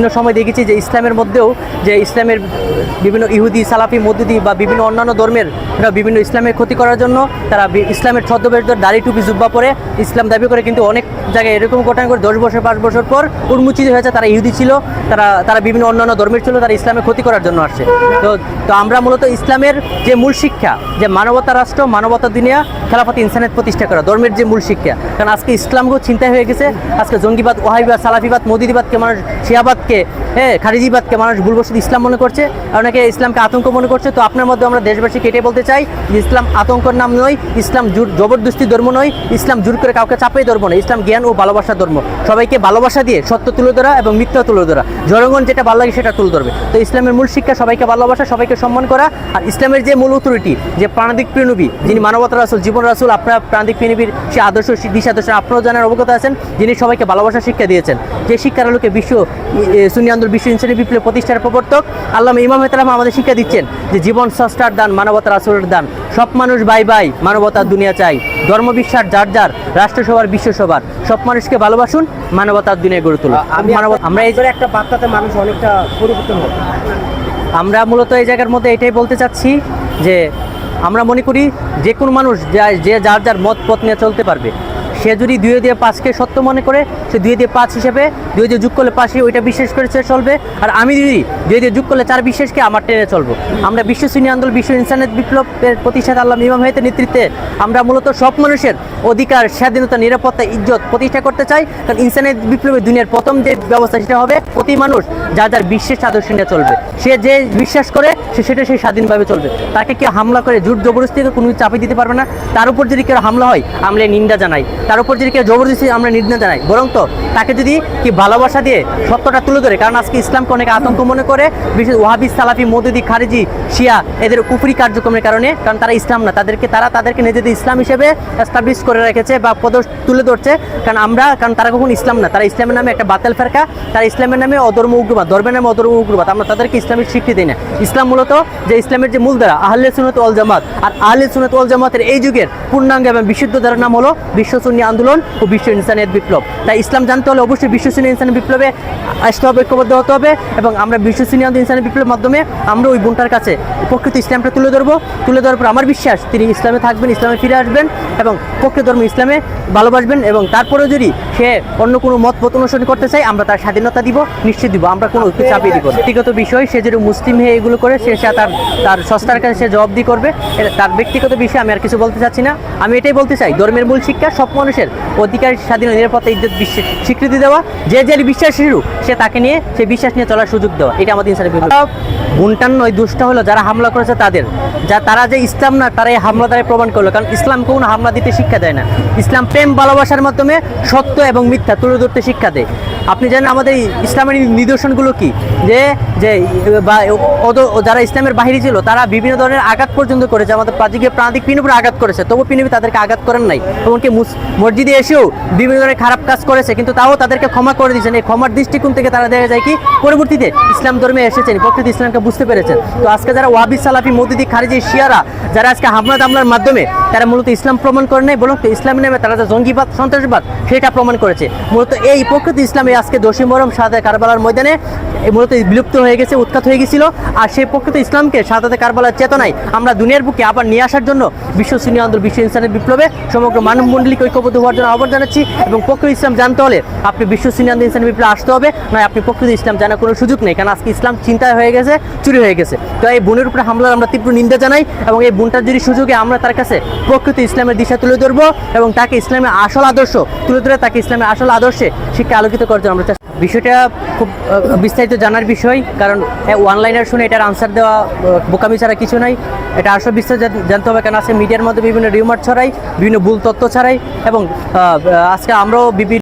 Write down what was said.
বিভিন্ন সময় দেখেছি যে ইসলামের মধ্যেও যে ইসলামের বিভিন্ন ইহুদি, সালাফি মদ্দুদি বা বিভিন্ন অন্যান্য ধর্মের বিভিন্ন ইসলামের ক্ষতি করার জন্য তারা ইসলামের ছদ্মবেশ দাড়ি টুপি জুব্বা পরে ইসলাম দাবি করে, কিন্তু অনেক জায়গায় এরকম ঘটনা করে দশ বছর, পাঁচ বছর পর উন্মোচিত হয়েছে, তারা ইহুদি ছিল, তারা তারা বিভিন্ন অন্যান্য ধর্মের ছিল, তারা ইসলামের ক্ষতি করার জন্য আসছে। তো তো আমরা মূলত ইসলামের যে মূল শিক্ষা, যে মানবতা রাষ্ট্র, মানবতা দুনিয়া, খেলাফত ইনসানের প্রতিষ্ঠা করা, ধর্মের যে মূল শিক্ষা। কারণ আজকে ইসলামগুলো চিন্তায় হয়ে গেছে, আজকে জঙ্গিবাদ ওহাইবাদ সালাফিবাদ, মোদিদিবাদকে মানুষ, শিয়াবাদকে হ্যাঁ খারিজিবাদকে মানুষ ভুলবশত ইসলাম মনে করছে অনেকে ইসলামকে আতঙ্ক মনে করছে। তো আপনার মধ্যে আমরা দেশবাসী কেটে বলতে চাই যে ইসলাম আতঙ্কর নাম নয় ইসলাম জোর জবরদস্তি ধর্ম নয় ইসলাম জোর করে কাউকে চাপিয়ে ধর্ম নয় ইসলাম জ্ঞান ও ভালোবাসার ধর্ম। সবাইকে ভালোবাসা দিয়ে সত্য তুলে ধরা এবং মিথ্যা তুলে ধরা। জনগণ যেটা ভালো লাগে সেটা তুলে ধরবে। তো ইসলামের মূল শিক্ষা সবাইকে ভালোবাসা সবাইকে সম্মান করা আর ইসলামের যে মূল অথরিটি যে প্রাণিক প্রিয়নবী যিনি মানবতা রাসুল জীবন রাসুল আপনার প্রাণিক প্রিয়নবীর সে আদর্শ সে দিশা আদর্শ আপনারাও জানার অবগত আছেন যিনি সবাইকে ভালোবাসা শিক্ষা দিয়েছেন। যে শিক্ষার আলোকে বিশ্ব এ, সুন্নি আন্দোলন বিশ্ব ইনসানি বিপ্লব প্রতিষ্ঠার প্রবর্তক আল্লাহ ইমাম হেতালাম আমাদের শিক্ষা দিচ্ছেন যে জীবন সষ্টার দান মানবতার রাসুলের দান। সব মানুষ বাই বাই মানবতার দুনিয়া চাই। ধর্ম বিশ্বাস যার যার রাষ্ট্রসভার বিশ্বসভার। সব মানুষকে ভালোবাসুন মানবতার দুনিয়া গড়ে তুলুন। আমি আমরা এই একটা বার্তাতে মানুষ অনেকটা পরিবর্তন হবে। আমরা মূলত এই জায়গার মধ্যে এটাই বলতে চাচ্ছি যে আমরা মনে করি যে কোনো মানুষ যে যার যার মত পথ নিয়ে চলতে পারবে। সে যদি দুই দিয়ে পাঁচকে সত্য মনে করে, সে দুই দিয়ে পাঁচ হিসেবে দুই দিয়ে যোগ করলে পাঁচে ওইটা বিশ্বাস করে সে চলবে। আর আমি যদি দুই দিয়ে যোগ করলে চার বিশ্বাসকে আমার টেনে চলবো। আমরা বিশ্ব শ্রেণি আন্দোলন, বিশ্ব ইনসানের বিপ্লবের প্রতিষ্ঠাতা আল্লাহ ইমাম হাইতের নেতৃত্বে আমরা মূলত সব মানুষের অধিকার, স্বাধীনতা, নিরাপত্তা, ইজ্জত প্রতিষ্ঠা করতে চাই। কারণ ইনসানের বিপ্লবের দুনিয়ার প্রথম যে ব্যবস্থা সেটা হবে প্রতি মানুষ যার যার বিশ্বাস আদর্শ নিয়ে চলবে। সে যে বিশ্বাস করে, সে সেটা সে স্বাধীনভাবে চলবে। তাকে কেউ হামলা করে জোর জবরদস্তিকে কোনো চাপিয়ে দিতে পারবে না। তার উপর যদি কেউ হামলা হয়, আমরা নিন্দা জানাই। তার উপর যদি কেউ জবরদস্তি আমরা নিন্দা জানাই বরং তো তাকে যদি কি ভালোবাসা দিয়ে সত্যটা তুলে ধরে, কারণ আজকে ইসলামকে অনেক আতঙ্ক মনে করে, বিশেষ ওয়াহাবি সালাফি, মদুদি, খারিজি, শিয়া, এদের কুফরি কার্যক্রমের কারণে, কারণ তারা ইসলাম না, তাদেরকে, তারা তাদেরকে নিজেদের ইসলাম হিসেবে এস্টাবলিশ করে রেখেছে বা পদ তুলে ধরছে, কারণ আমরা, কারণ তারা কখন ইসলাম না, তারা ইসলামের নামে একটা বাতেল ফেরকা, তারা ইসলামের নামে অধর্ম উগ্রবাদ, ধর্মের নামে অধর্ম উগ্রবাদ, আমরা তাদেরকে ইসলামের স্বীকৃতি দিই না। ইসলাম মূলত যে ইসলামের যে মূল ধারা, আহলে সুনত ওয়াল জামাত, আর আহলে সুনত ওয়াল জামাতের এই যুগের পূর্ণাঙ্গ এবং বিশুদ্ধ ধারার নাম হলো বিশ্ব সুন্নি আন্দোলন ও বিশ্ব ইনসানিয়ত বিপ্লব। তাই ইসলাম জানতে হলে অবশ্যই বিশ্ব সুন্নি ইনসানি বিপ্লবে আসতে হবে, ঐক্যবদ্ধ হতে হবে এবং আমরা বিশ্ব আন্দোলন ইনসানি বিপ্লবের মাধ্যমে আমরা ওই বোনটার কাছে প্রকৃত ইসলামটা তুলে ধরবো। তুলে ধরার পর আমার বিশ্বাস তিনি ইসলামে থাকবেন, ইসলামে ফিরে আসবেন এবং প্রকৃত ধর্ম ইসলামে ভালোবাসবেন এবং তারপরেও যদি সে অন্য কোনো মত পথ অনুসরণ করতে চায়, আমরা তার স্বাধীনতা দিব, নিশ্চিত দিব, আমরা কোনো ঐক্য চাপিয়ে দিব ব্যক্তিগত বিষয়, সে যদি মুসলিম হয়ে এগুলো করে, সে তার তার সস্তার কাছে সে জবাবদি করবে। তার ব্যক্তিগত বিষয়ে আমি আর কিছু বলতে চাচ্ছি না। আমি এটাই বলতে চাই, ধর্মের মূল শিক্ষা সব মানুষের অধিকার, স্বাধীন নিরাপত্তা, ইজ্জত বিশ্বের স্বীকৃতি দেওয়া, যে যে বিশ্বাস শিশু সে তাকে নিয়ে, সেই বিশ্বাস নিয়ে চলার সুযোগ দেওয়া। এটা আমাদের ইনসানের বুনটান নয়, দুষ্ট হলো, যারা হামলা করেছে তাদের। যা তারা যে ইসলাম না, তারা এই হামলা দ্বারাই প্রমাণ করল। কারণ ইসলাম কোনো হামলা দিতে শিক্ষা দেয় না। ইসলাম প্রেম, ভালোবাসার মাধ্যমে সত্য এবং মিথ্যা তুলে ধরতে শিক্ষা দেয়। আপনি জানেন আমাদের ইসলামের নিদর্শনগুলো কি? যে যে যারা ইসলামের বাহিরে ছিল, তারা বিভিন্ন ধরনের আঘাত পর্যন্ত করেছে। আমাদের প্রাজিকে প্রান্তিক পিনপুরে আঘাত করেছে। তবু পিনবি তাদেরকে আঘাত করেন নাই। এমনকি মুস- মসজিদে এসেও বিভিন্ন ধরনের খারাপ কাজ করেছে। কিন্তু তাও তাদেরকে ক্ষমা করে দিয়েছেন। এই ক্ষমার দৃষ্টিকোণ থেকে তারা দেখা যায় কি, পরবর্তীতে ইসলাম ধর্মে এসেছেন। প্রকৃত ইসলামকে বুঝতে পেরেছেন। তো আজকে যারা ওয়াবি সালাফি মদিদি খারিজি শিয়ারা, যারা আজকে হামলা দামলার মাধ্যমে তারা মূলত ইসলাম প্রমাণ করে নাই তো ইসলামের নামে তারা যে জঙ্গিবাদ, সন্ত্রাসবাদ, সেটা প্রমাণ করেছে। মূলত এই প্রকৃত ইসলামে আজকে দোষী মরম সাদা কারবালার ময়দানে মূলত বিলুপ্ত হয়ে গেছে, উৎখাত হয়ে গেছিল। আর সেই প্রকৃত ইসলামকে সাদাতে কারবালার চেতনায় আমরা দুনিয়ার বুকে আবার নিয়ে আসার জন্য বিশ্ব সুন্নি আন্দোলন, বিশ্ব ইনসানের বিপ্লবে সমগ্র মানব মণ্ডলীকে ঐক্যবদ্ধ হওয়ার জন্য আহ্বান জানাচ্ছি এবং প্রকৃত ইসলাম জানতে হলে আপনি বিশ্ব সুন্নি আন্দোলন ইসলামের বিপ্লবে আসতে হবে, নয় আপনি প্রকৃত ইসলাম জানার কোনো সুযোগ নেই, কারণ আজকে ইসলাম চিন্তায় হয়ে গেছে, চুরি হয়ে গেছে। তো এই বোনের উপরে হামলার আমরা তীব্র নিন্দা জানাই এবং এই বোনটার যদি সুযোগে আমরা তার কাছে প্রকৃত ইসলামের দিশা তুলে ধরবো এবং তাকে ইসলামের আসল আদর্শ, তুলে ধরে তাকে ইসলামের আসল আদর্শে শিক্ষা আলোকিত করার জন্য আমরা বিষয়টা খুব বিস্তারিত জানার বিষয়, কারণ অনলাইনের শুনে এটার আনসার দেওয়া বোকামি ছাড়া কিছু নাই। এটা আসল বিস্তারিত জানতে হবে, কেন আজকে মিডিয়ার মধ্যে বিভিন্ন রিউমার ছড়াই বিভিন্ন ভুল তথ্য ছাড়াই এবং আজকে আমরাও বিভিন্ন